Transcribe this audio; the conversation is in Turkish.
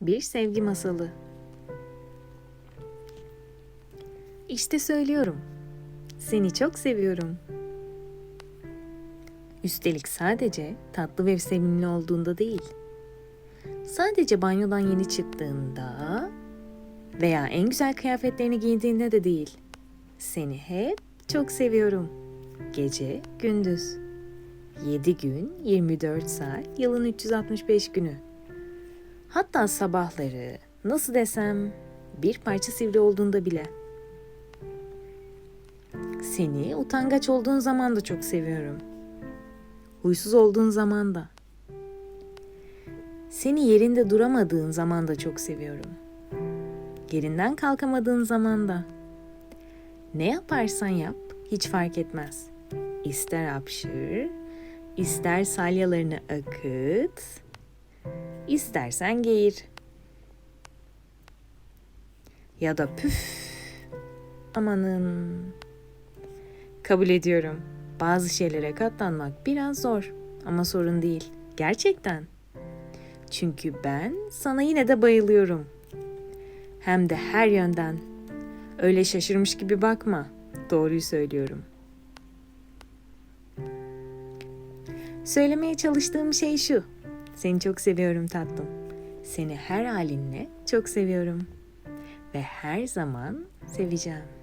Bir sevgi masalı. İşte söylüyorum. Seni çok seviyorum. Üstelik sadece tatlı ve sevimli olduğunda değil. Sadece banyodan yeni çıktığında veya en güzel kıyafetlerini giydiğinde de değil. Seni hep çok seviyorum. Gece, gündüz. 7 gün, 24 saat, yılın 365 günü. Hatta sabahları, nasıl desem, bir parça sivri olduğunda bile. Seni utangaç olduğun zaman da çok seviyorum. Huysuz olduğun zaman da. Seni yerinde duramadığın zaman da çok seviyorum. Yerinden kalkamadığın zaman da. Ne yaparsan yap hiç fark etmez. İster hapşır, ister salyalarını akıt, istersen geğir. Ya da püf. Amanın. Kabul ediyorum. Bazı şeylere katlanmak biraz zor ama sorun değil. Gerçekten. Çünkü ben sana yine de bayılıyorum. Hem de her yönden. Öyle şaşırmış gibi bakma. Doğruyu söylüyorum. Söylemeye çalıştığım şey şu. Seni çok seviyorum tatlım. Seni her halinle çok seviyorum. Ve her zaman seveceğim.